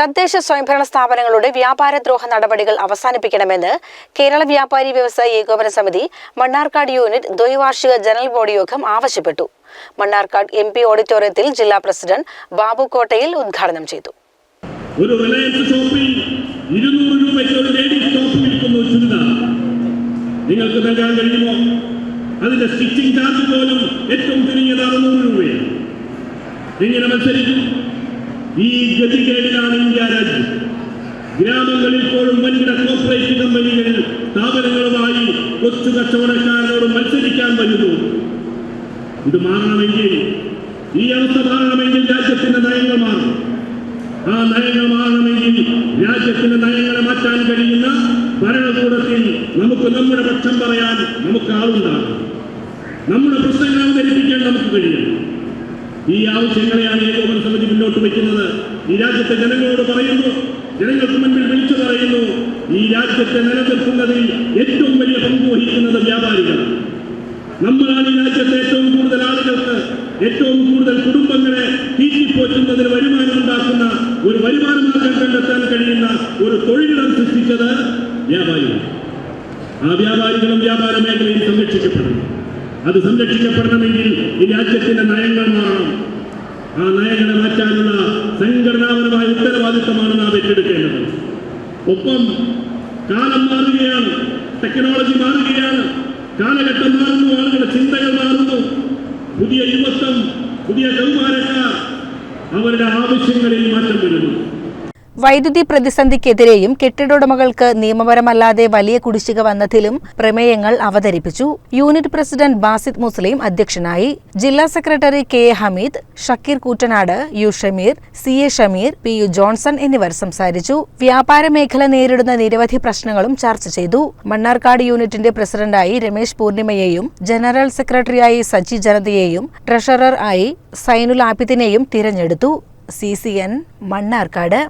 തദ്ദേശ സ്വയംഭരണ സ്ഥാപനങ്ങളുടെ വ്യാപാരദ്രോഹ നടപടികൾ അവസാനിപ്പിക്കണമെന്ന് കേരള വ്യാപാരി വ്യവസായി ഏകോപന സമിതി മണ്ണാർക്കാട് യൂണിറ്റ് ദ്വൈവാർഷിക ജനറൽ ബോഡി യോഗം ആവശ്യപ്പെട്ടു. മണ്ണാർക്കാട് എം പി ഓഡിറ്റോറിയത്തിൽ ജില്ലാ പ്രസിഡന്റ് ബാബു കോട്ടയിൽ ഉദ്ഘാടനം ചെയ്തു. ഒരു റിലയൻസ് ഷോപ്പിൽ ഇരുന്നൂറ് രൂപയ്ക്ക് ഒരു ലേഡീസ് വിൽക്കുന്നു ചുരിദാർ നിങ്ങൾക്ക് നൽകാൻ കഴിയുമോ? അതിന്റെ സ്റ്റിച്ചിങ് ചാർജ് പോലും ഏറ്റവും ചുരുങ്ങിയത് അറുന്നൂറ് രൂപയാണ്. മത്സരിക്കും. ഈ ഗതികേടിലാണ് ഇന്ത്യ രാജ്യം. ഗ്രാമങ്ങളിൽ പോലും വൻകിട കോർപ്പറേറ്റ് കമ്പനികൾ സ്ഥാപനങ്ങളുമായി കൊച്ചു കച്ചവടക്കാരനോട് മത്സരിക്കാൻ വരുന്നു. ഇത് മാറണമെങ്കിൽ ഈ അവസ്ഥ മാറണമെങ്കിൽ രാജ്യത്തിന്റെ നയങ്ങൾ മാറും. ആ നയങ്ങൾ മാറണമെങ്കിൽ രാജ്യത്തിന്റെ നയങ്ങളെ മാറ്റാൻ കഴിയുന്ന ഭരണകൂടത്തിൽ നമുക്ക് നമ്മുടെ പക്ഷം പറയാൻ നമുക്ക് ആളുണ്ടാകും. നമ്മുടെ പ്രശ്നങ്ങൾ അവതരിപ്പിക്കാൻ നമുക്ക് കഴിയും. ഈ ആവശ്യങ്ങളെയാണ് ഏകോപന സമിതി മുന്നോട്ട് വയ്ക്കുന്നത്. ഈ രാജ്യത്തെ ജനങ്ങളോട് പറയുന്നു ജനങ്ങൾക്ക് മുൻപിൽ വിളിച്ചു പറയുന്നു ഈ രാജ്യത്തെ നിലനിർത്തുന്നതിൽ ഏറ്റവും വലിയ പങ്ക് വഹിക്കുന്നത് വ്യാപാരികളാണ്. നമ്മളാണ് ഈ രാജ്യത്തെ ഏറ്റവും കൂടുതൽ ആളുകൾക്ക് ഏറ്റവും കൂടുതൽ കുടുംബങ്ങളെ തീറ്റിപ്പോറ്റുന്നതിന് വരുമാനം ഉണ്ടാക്കുന്ന ഒരു വരുമാനമാർഗം കണ്ടെത്താൻ കഴിയുന്ന ഒരു തൊഴിലിടം സൃഷ്ടിച്ചത് വ്യാപാരികൾ. ആ വ്യാപാരികളും വ്യാപാര മേഖലയിൽ സംരക്ഷിക്കപ്പെടുന്നു. അത് സംരക്ഷിക്കപ്പെടണമെങ്കിൽ ഈ രാജ്യത്തിന്റെ മാറണം ആ നയങ്ങളെ മാറ്റാനുള്ള സംഘടനാപരമായ ഉത്തരവാദിത്തമാണ് നാം ഏറ്റെടുക്കേണ്ടത്. ഒപ്പം കാലം മാറുകയാണ് ടെക്നോളജി മാറുകയാണ് കാലഘട്ടം മാറുന്നു ആളുകളുടെ ചിന്തകൾ മാറുന്നു. പുതിയ യുവത്വം പുതിയ കൗമാരക്കാർ അവരുടെ ആവശ്യങ്ങളിൽ മാറ്റം വരുന്നു. വൈദ്യുതി പ്രതിസന്ധിക്കെതിരെയും കെട്ടിടോടമകൾക്ക് നിയമപരമല്ലാതെ വലിയ കുടിശ്ശിക വന്നതിലും പ്രമേയങ്ങൾ അവതരിപ്പിച്ചു. യൂണിറ്റ് പ്രസിഡന്റ് ബാസിദ് മുസ്ലിം അധ്യക്ഷനായി. ജില്ലാ secretary K A Hameed Shakeer Koottanad U Shameer C A Shameer P U Johnson എന്നിവർ സംസാരിച്ചു. വ്യാപാര മേഖല നേരിടുന്ന നിരവധി പ്രശ്നങ്ങളും ചർച്ച ചെയ്തു. മണ്ണാർക്കാട് യൂണിറ്റിന്റെ പ്രസിഡന്റായി രമേശ് പൂർണിമയെയും ജനറൽ സെക്രട്ടറിയായി സജി ജനതയെയും ട്രഷറർ ആയി സൈനുൽ ആബിദിനെയും തിരഞ്ഞെടുത്തു. C C N Mannarkkad.